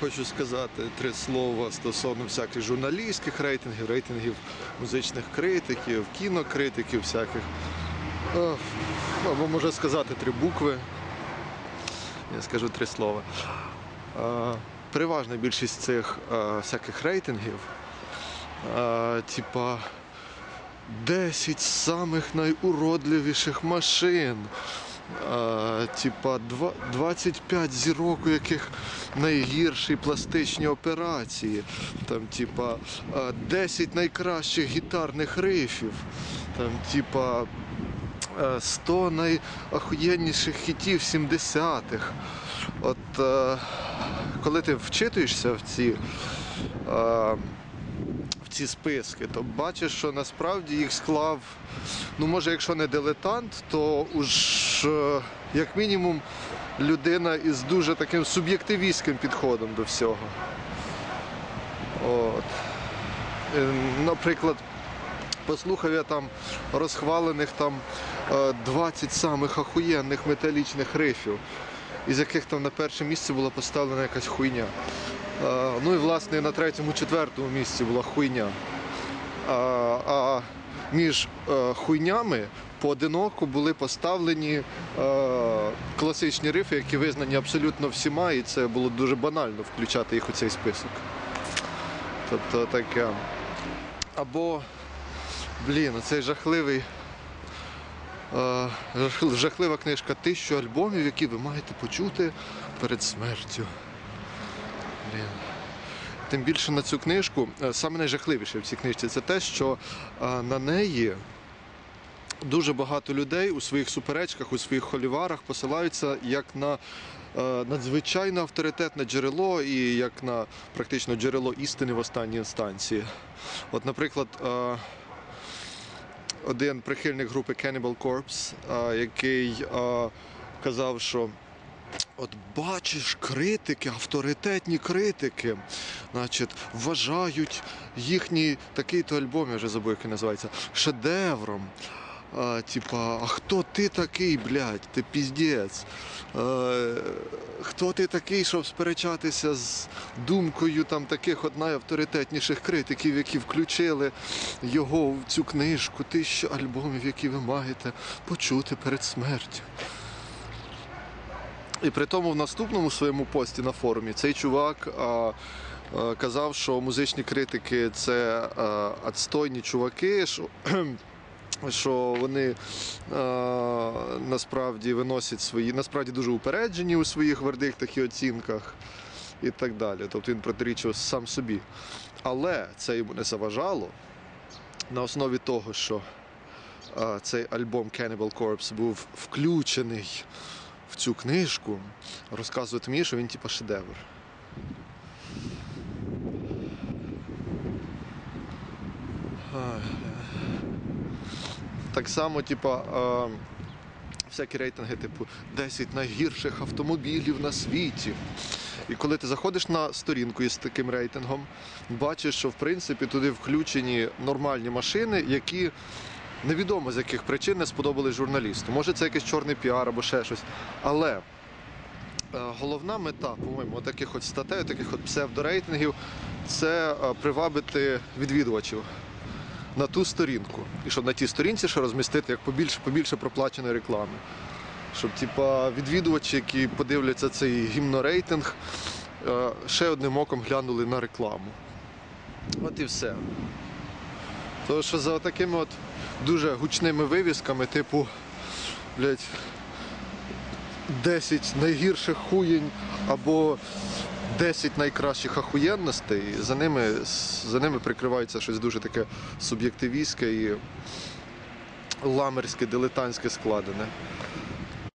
хочу сказати три слова стосовно всяких журналістських рейтингів, рейтингів музичних критиків, кінокритиків всяких. Е, Або можна сказати три букви. Я скажу три слова. Е, Переважна більшість цих е, всяких рейтингів, типа 10 самих найуродливіших машин. Типа 25 зірок, у яких найгірші пластичні операції. Там, типа, е, 10 найкращих гітарних рифів. Там, типа, е, 100 найахуєнніших хітів 70-х. От коли ти вчитуєшся в ці. Ці списки, то бачиш, що насправді їх склав, ну може, якщо не дилетант, то уж е, як мінімум людина із дуже таким суб'єктивістським підходом до всього. От. Е, Наприклад, послухав я там розхвалених там е, 20 самих ахуєнних металічних рифів, із яких там на перше місце була поставлена якась хуйня. Е, Ну і власне на третьому, четвертому місці була хуйня. А, між е, хуйнями поодиноко були поставлені е, класичні рифи, які визнані абсолютно всіма, і це було дуже банально включати їх у цей список. Тобто таке. Або, блін, цей жахливий. е, Жахлива книжка тисячу альбомів, які ви маєте почути перед смертю. Блін. Тим більше на цю книжку, е, саме найжахливіше в цій книжці це те, що на неї дуже багато людей у своїх суперечках, у своїх холіварах посилаються як на е, надзвичайно авторитетне джерело і як на практично джерело істини в останній інстанції. От, наприклад, е, один прихильник групи Cannibal Corpse, е, який казав, що От бачиш, критики, авторитетні критики, значить, вважають їхній такий-то альбом, я вже забув, як він називається, шедевром. А, типа, а хто ти такий, блядь, ти піздець? Е, хто ти такий, щоб сперечатися з думкою там таких от найавторитетніших критиків, які включили його в цю книжку, тисячу альбомів, які ви маєте почути перед смертю. І при тому в наступному своєму пості на форумі цей чувак а, а, казав, що музичні критики це а, отстойні чуваки, що, що вони а, насправді виносять свої, насправді дуже упереджені у своїх вердиктах і оцінках і так далі. Тобто він протирічив сам собі. Але це йому не заважало на основі того, що а, цей альбом Cannibal Corpse був включений в цю книжку, розказувати мені, що він типа шедевр. Ай. Так само, типа, е, всякі рейтинги, типу 10 найгірших автомобілів на світі. І коли ти заходиш на сторінку із таким рейтингом, бачиш, що в принципі туди включені нормальні машини, які невідомо з яких причин не сподобались журналісту. Може, це якийсь чорний піар або ще щось. Але е, головна мета, по-моєму, таких от статей, таких от псевдорейтингів, це е, привабити відвідувачів на ту сторінку. І щоб на тій сторінці ще розмістити як побільше, побільше проплаченої реклами. Щоб типа, відвідувачі, які подивляться цей гімнорейтинг, е, ще одним оком глянули на рекламу. От і все. Тому що за такими от дуже гучними вивісками, типу, блядь, 10 найгірших хуєнь або 10 найкращих ахуєнностей, за ними, за ними прикривається щось дуже таке суб'єктивістське і ламерське, дилетантське складене.